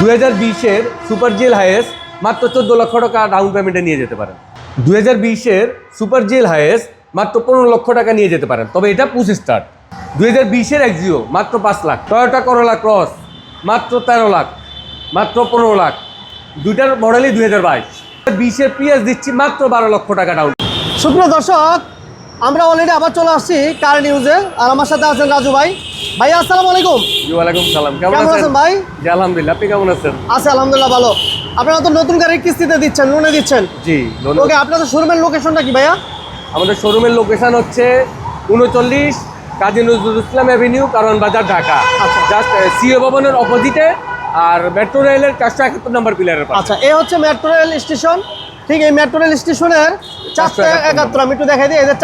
দুই হাজার বিশের সুপার জেল হাইয়েস মাত্র চোদ্দ লক্ষ টাকা ডাউন পেমেন্টে নিয়ে যেতে পারেন। দু হাজার বিশের সুপার জেল হাইয়েস মাত্র পনেরো লক্ষ টাকা নিয়ে যেতে পারেন। তবে এটা পুশ স্টার্ট। দু হাজার বিশের এক্সিও মাত্র পাঁচ লাখ। টয়োটা করোলা ক্রস মাত্র তেরো লাখ, মাত্র পনেরো লাখ। দুইটার মডেলই দু হাজার বাইশ। বিশের পিএস দিচ্ছি মাত্র বারো লক্ষ টাকা ডাউন। সুপ্রিয় দর্শক আমরা অলরেডি আবার চলে আসছি কার নিউজে আর আমার সাথে আছেন রাজু ভাই। ভাই আসসালামু আলাইকুম। ওয়ালাইকুম সালাম কেমন আছেন? ভাই? জি আলহামদুলিল্লাহ আপনি কেমন আছেন? আছি আলহামদুলিল্লাহ ভালো। আপনারা তো নতুন গাড়ির কিস্তিতে দিচ্ছেন লোনে দিচ্ছেন। জি। ওকে আপনাদের শোরুমের লোকেশনটা কি ভাইয়া? আমাদের শোরুমের লোকেশন হচ্ছে উনচল্লিশ কাজী নজরুল ইসলাম অ্যাভিনিউ কারণ বাজার ঢাকা। আচ্ছা। জাস্ট সিও ভবনের অপোজিটে আর মেট্রো রেলের চারশো একাত্তর নম্বর পিলারের পাশে। আচ্ছা এ হচ্ছে মেট্রো রেল স্টেশন ঠিক এই মেট্রো রেল স্টেশনের চারশো একাত্তর আমি একটু দেখাই দিই যে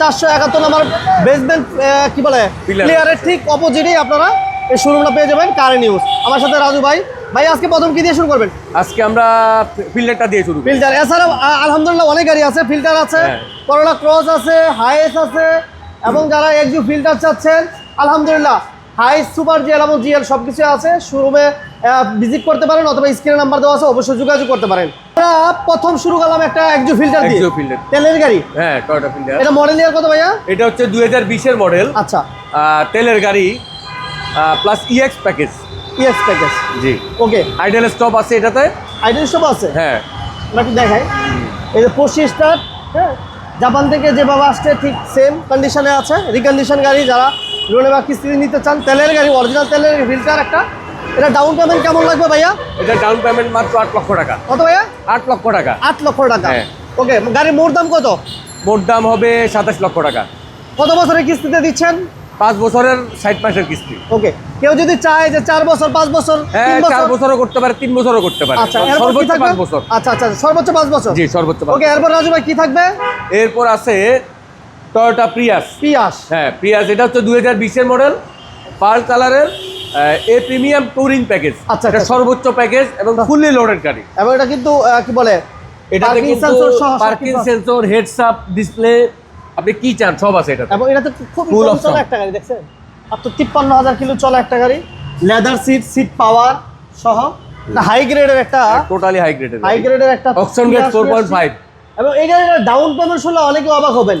চারশো একাত্তর নম্বর বেসমেন্ট কি বলে? প্লেয়ারের ঠিক অপোজিটেই আপনারা এই শোরুমটা পেয়ে যাবেন কার নিউজ আমার সাথে রাজু ভাই। ভাই আজকে প্রথম কি দিয়ে শুরু করবেন? আজকে আমরা ফিল্ডারটা দিয়ে শুরু ফিল্টার এছাড়া আলহামদুলিল্লাহ অনেক গাড়ি আছে ফিল্টার আছে হ্যাঁ। করোলা ক্রস আছে হাইস আছে এবং যারা একজু ফিল্টার চাচ্ছেন আলহামদুলিল্লাহ হাইস সুপার জিএল এবং জিএল সব কিছু আছে শোরুমে ভিজিট করতে পারেন অথবা স্ক্রিনে নাম্বার দেওয়া আছে অবশ্যই যোগাযোগ করতে পারেন। আমরা প্রথম শুরু করলাম একটা একজু ফিল্টার দিয়ে। Exo filter। তেলের গাড়ি? হ্যাঁ টয়োটা ফিল্ডার এটা মডেল ইয়ার কত ভাইয়া? এটা হচ্ছে দুই হাজার বিশের মডেল আচ্ছা। তেলের গাড়ি plus E X package E X package জি। ওকে আইডেল স্টপ আছে এটাতে? আইডেল স্টপ আছে? হ্যাঁ। আমরা একটু দেখাই। এই যে পঁচিশ স্টার হ্যাঁ? জাপান থেকে যেভাবে আসছে ঠিক সেম কন্ডিশনে আছে। রিকন্ডিশন গাড়ি যারা লোনে বা কিস্তিতে নিতে চান তেলের গাড়ি অরিজিনাল তেলের ফিল্টার একটা। এটা ডাউন পেমেন্ট কেমন লাগবে ভাইয়া? এটা ডাউন পেমেন্ট মাত্র আট লক্ষ টাকা। কত ভাইয়া? আট লক্ষ টাকা। আট লক্ষ টাকা। হ্যাঁ। ওকে গাড়ির মোট দাম কত? মোট দাম হবে সাতাশ লক্ষ টাকা। কত বছরের কিস্তিতে দিচ্ছেন? পাঁচ বছরের ষাট মাসের কিস্তি। ওকে কেউ যদি চায় যে চার বছর পাঁচ বছর হ্যাঁ চার বছরও করতে পারে তিন বছরও করতে পারে। আচ্ছা সর্বোচ্চ পাঁচ বছর। আচ্ছা আচ্ছা সর্বোচ্চ পাঁচ বছর। জি সর্বোচ্চ ওকে এরপর রাজু ভাই কি থাকবে? এরপর আছে টয়োটা প্রিয়াস পিয়াস হ্যাঁ প্রিয়াস এটা হচ্ছে দুই হাজার বিশের মডেল পার্ল কালারের এ প্রিমিয়াম টুরিং প্যাকেজ আচ্ছা, এটা আচ্ছা। সর্বোচ্চ প্যাকেজ এবং ফুললি লোডেড গাড়ি। এবং এটা কিন্তু কি বলে এটাতে কিন্তু parking sensor heads up display আপনি কি চান সব আছে এটাতে। এবং এটাতে খুব কম। চলা একটা গাড়ি দেখছেন? মাত্র তিপ্পান্ন হাজার কিলো চলা একটা গাড়ি। লেদার সিট সিট পাওয়ার সহ। হাই গ্রেডের একটা টোটালি হাই গ্রেডের হাই গ্রেডের একটা option get four point five এবং এই গাড়িটার ডাউন পেমেন্ট শুনলে অনেকে অবাক হবেন।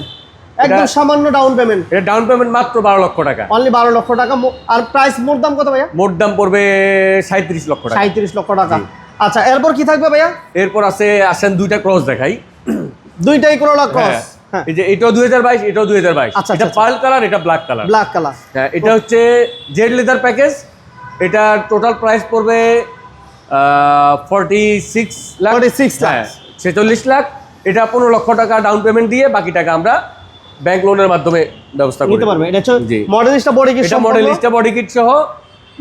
একদম সামান্য ডাউন পেমেন্ট এটা ডাউন পেমেন্ট মাত্র বারো লক্ষ টাকা। অনলি বারো লক্ষ টাকা। আর প্রাইস মোট দাম কত ভাইয়া? মোট দাম পড়বে সাঁত্রিশ লক্ষ টাকা। সাঁত্রিশ লক্ষ টাকা। আচ্ছা এরপর কি থাকবে ভাইয়া? এরপর আছে আসেন দুইটা ক্রস দেখাই। দুইটাই করোলা ক্রস হ্যাঁ হ্যাঁ। এই যে এটাও দুই হাজার বাইশ এটাও দুই হাজার বাইশ। আচ্ছা, এটা আচ্ছা, পার্ল কালার এটা ব্ল্যাক কালার ব্ল্যাক কালার হ্যাঁ এটা হচ্ছে জেড লেদার প্যাকেজ এটা টোটাল প্রাইস পড়বে ফর্টি সিক্স লাখ। 46 লাখ। হ্যাঁ ছেচল্লিশ লাখ। এটা পনেরো লক্ষ টাকা ডাউন পেমেন্ট দিয়ে বাকি টাকা আমরা ব্যাংক লোনের মাধ্যমে ব্যবস্থা করি নিতে পারবে। এটা হচ্ছে জি। মডেলিস্টটা বডি কি এটা মডেল লিস্টটা বডি কিট সহ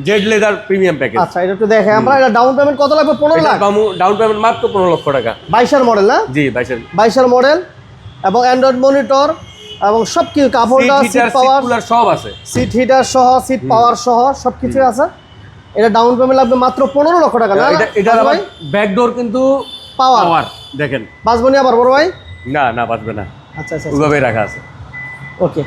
জেড লেদার প্রিমিয়াম প্যাকেজ আচ্ছা এটা একটু দেখে আমরা এটা ডাউন পেমেন্ট কত লাগবে? পনেরো লাখ? ডাউন পেমেন্ট মাত্র পনেরো লক্ষ টাকা। বাইশের মডেল না? জি বাইশের। বাইশের মডেল এবং অ্যান্ড্রয়েড মনিটর এবং সব কিছু কাপড়টা সিট সিট পাওয়ার সব আছে। সিট হিটার সহ সিট পাওয়ার সহ সব কিছু আছে। এটা ডাউন পেমেন্ট লাগবে মাত্র পনেরো লক্ষ টাকা না এটা এটা আবার ব্যাকডোর কিন্তু পাওয়ার দেখেন। বাঁচবনি আবার বড় ভাই? না না বাঁচবে না। আচ্ছা আচ্ছা ওইভাবেই রাখা আছে। ওকে।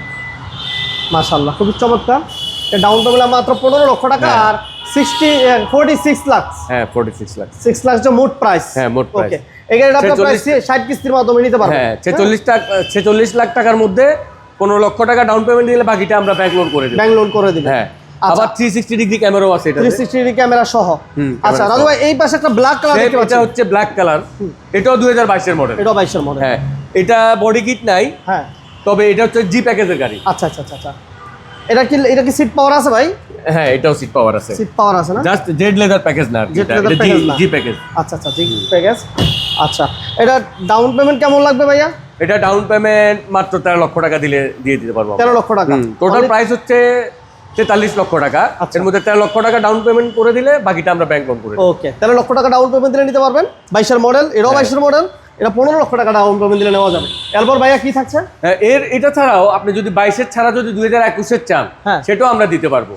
মাশাল্লাহ খুবই চমৎকার। এটা ডাউন পেমেন্ট মাত্র পনেরো লক্ষ টাকা হ্যাঁ। আর সিক্সটি ফোর্টি সিক্স লাখ হ্যাঁ forty six lakh six lakh যে মোট প্রাইস হ্যাঁ, মোট price। ওকে গাড়িটা আপনার প্রাইস 46 ষাট কিস্তির মাধ্যমে নিতে পারবেন। হ্যাঁ ছেচল্লিশ টাকা ছেচল্লিশ লাখ টাকার মধ্যে পনেরো লক্ষ টাকা ডাউন পেমেন্ট দিলে বাকিটা আমরা ব্যাংক লোন করে দেবো। ব্যাংক লোন করে দিবেন। হ্যাঁ। আচ্ছা। আবার থ্রি সিক্সটি ডিগ্রি ক্যামেরাও আছে এটা থ্রি সিক্সটি ক্যামেরা সহ। আচ্ছা রাজু ভাই এই পাশে একটা ব্ল্যাক কালার দেখতে এটা হচ্ছে ব্ল্যাক কালার এটাও দুই হাজার বাইশের মডেল এটা বাইশের মডেল হ্যাঁ এটা বডি কিট নাই। হ্যাঁ। তবে এটা হচ্ছে জি প্যাকেজের গাড়ি। আচ্ছা আচ্ছা আচ্ছা আচ্ছা। এটা কি এটা কি সিট পাওয়ার আছে ভাই? হ্যাঁ এটাও সিট পাওয়ার আছে। সিট পাওয়ার আছে না? জাস্ট জেড লেদার প্যাকেজ না জি প্যাকেজ আচ্ছা আচ্ছা ঠিক প্যাকেজ আচ্ছা এটা ডাউন পেমেন্ট কেমন লাগবে ভাইয়া? এটা ডাউন পেমেন্ট মাত্র তেরো লক্ষ টাকা দিলে দিয়ে দিতে পারব তেরো লক্ষ টাকা। টোটাল প্রাইস হচ্ছে তেতাল্লিশ লক্ষ টাকা। আচ্ছা। এর মধ্যে তেরো লক্ষ টাকা ডাউন পেমেন্ট করে দিলে বাকিটা আমরা ব্যাংক লোন করে ওকে তেরো লক্ষ টাকা ডাউন পেমেন্ট দিলে নিতে পারবেন। বাইশের মডেল এরাও বাইশের মডেল এটা পনেরো লক্ষ টাকা ডাউন পেমেন্ট দিলে নেওয়া যাবে। এরপর ভাইয়া কি থাকছে? হ্যাঁ, এর এটা ছাড়াও আপনি যদি বাইশের ছাড়া যদি দুই হাজার একুশের চান হ্যাঁ। সেটাও আমরা দিতে পারব।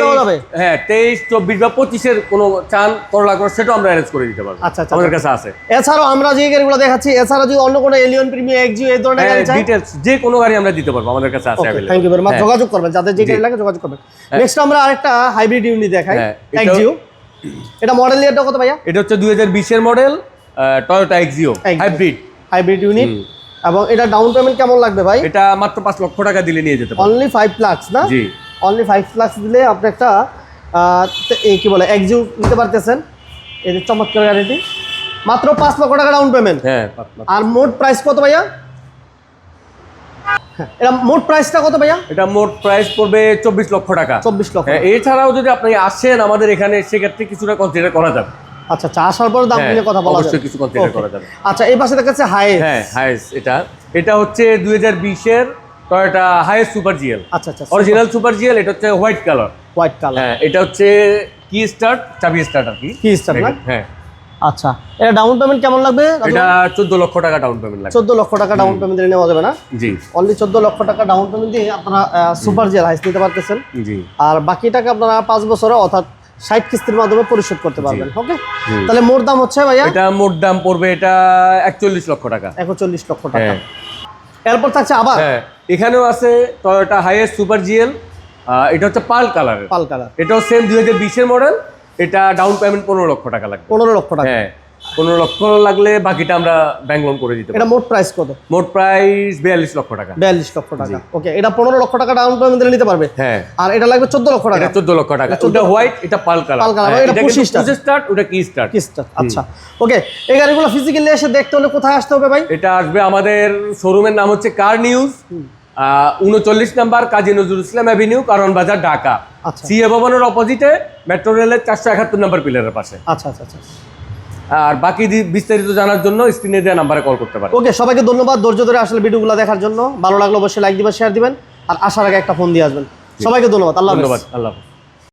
দেওয়া যাবে? হ্যাঁ তেইশ চব্বিশ বা পঁচিশের কোনো চান করলা করে সেটাও আমরা অ্যারেঞ্জ করে দিতে পারব। আচ্ছা, আচ্ছা, আমাদের কাছে আছে। এছাড়াও আমরা যে গাড়িগুলো দেখাচ্ছি এছাড়া যদি অন্য কোনো এলিয়ন প্রিমিয়াম এক্সিও এই ধরনের গাড়ি চাই? ডিটেলস যে কোনো গাড়ি আমরা দিতে পারব আমাদের কাছে আছে available। Thank you very much হ্যাঁ। যোগাযোগ করবেন যাদের যে গাড়ি লাগে যোগাযোগ করবেন। নেক্সট আমরা আরেকটা হাইব্রিড ইউনিট দেখাই হ্যাঁ, এক্সিও এটা মডেল ইয়ারটা কত ভাইয়া? এটা হচ্ছে দুই হাজার বিশের model Toyota Axio hybrid hybrid unit এবং এটা ডাউন পেমেন্ট কেমন লাগবে ভাই? এটা মাত্র পাঁচ লক্ষ টাকা দিলে নিয়ে যেতে পারেন অনলি ফাইভ লাক্স না? জি। অনলি ফাইভ লাক্স দিলে আপনি একটা এই কি বলে এক্সিউ নিতে পারতেছেন। এই যে চমৎকার গাড়িটি মাত্র পাঁচ লক্ষ টাকা ডাউন পেমেন্ট হ্যাঁ আর মোট প্রাইস কত ভাইয়া? এটা মোট প্রাইসটা কত ভাইয়া? এটা মোট প্রাইস পড়বে চব্বিশ লক্ষ টাকা। চব্বিশ লক্ষ। হ্যাঁ এছাড়াও যদি আপনি আসেন আমাদের এখানে সেক্ষেত্রে কিছুটা কনসিডার করা যাবে। আচ্ছা আচ্ছা আসার পর দাম হ্যাঁ, নিয়ে কথা বলা যাবে। কিছু Okay. করা যাবে। আচ্ছা এই পাশে দেখাচ্ছে হাই হ্যাঁ হাইস এটা। এটা হচ্ছে দুই হাজার বিশের টয়োটা হাইয়েস্ট সুপার জিএল আচ্ছা আচ্ছা অরিজিনাল সুপার জিএল এটা হচ্ছে হোয়াইট কালার হোয়াইট কালার হ্যাঁ এটা হচ্ছে কি স্টার্ট চাবি স্টার্ট আর কি। Start না? হ্যাঁ। আচ্ছা এটা ডাউন পেমেন্ট কেমন লাগবে? এটা চোদ্দ লক্ষ টাকা ডাউন পেমেন্ট লাগবে। চোদ্দ লক্ষ টাকা ডাউন পেমেন্ট নেওয়া যাবে না? জি। অনলি চোদ্দ লক্ষ টাকা ডাউন পেমেন্ট দিয়ে আপনারা সুপার জেল হাইস নিতে পারতেছেন। জি। আর বাকি টাকা আপনারা পাঁচ বছরে অর্থাৎ ষাট কিস্তির মাধ্যমে পরিশোধ করতে পারবেন ওকে তাহলে মোট দাম হচ্ছে ভাইয়া? এটা মোট দাম পড়বে এটা একচল্লিশ লক্ষ টাকা। একচল্লিশ লক্ষ টাকা। হ্যাঁ। এরপর থাকছে আবার। হ্যাঁ এখানেও আছে টয়োটা হাইয়েস্ট সুপার জিএল এটা হচ্ছে পাল কালার পাল কালার। এটাও সেম দুই হাজার বিশের মডেল এটা ডাউন পেমেন্ট পনেরো লক্ষ টাকা লাগবে। পনেরো লক্ষ টাকা। হ্যাঁ পনেরো লক্ষ লাগলে বাকিটা আমরা ব্যাংক লোন করে দিতে এটা মোট প্রাইস কত? মোট প্রাইস বিয়াল্লিশ লক্ষ টাকা। বিয়াল্লিশ লক্ষ টাকা। ওকে এটা পনেরো লক্ষ টাকা ডাউন পেমেন্ট দিলে নিতে পারবে? হ্যাঁ। আর এটা লাগবে চোদ্দ লক্ষ টাকা। চোদ্দ লক্ষ টাকা। 14 ওটা হোয়াইট এটা পাল কালার। পাল colour, এটা পুশি start। স্টার্ট ওটা কি স্টার্ট কিস্টার আচ্ছা। ওকে এই গাড়িগুলো ফিজিক্যালি এসে দেখতে হলে কোথায় আসতে হবে ভাই? এটা আসবে আমাদের শোরুমের নাম হচ্ছে কার নিউজ উনচল্লিশ নাম্বার কাজী নজরুল ইসলাম অ্যাভিনিউ কারণ বাজার ঢাকা। আচ্ছা। সিএ ভবনের অপোজিটে মেট্রো রেলের চারশো একাত্তর নাম্বার পিলারের পাশে। আচ্ছা আচ্ছা আচ্ছা। আর বাকি বিস্তারিত জানার জন্য স্ক্রিনে দেওয়া নাম্বারে কল করতে পারেন। ওকে সবাইকে ধন্যবাদ ধৈর্য ধরে আসলে ভিডিওগুলো দেখার জন্য। ভালো লাগল অবশ্যই লাইক দিবেন শেয়ার দিবেন আর আসার আগে একটা ফোন দিয়ে আসবেন। সবাইকে ধন্যবাদ আল্লাহ ধন্যবাদ আল্লাহ।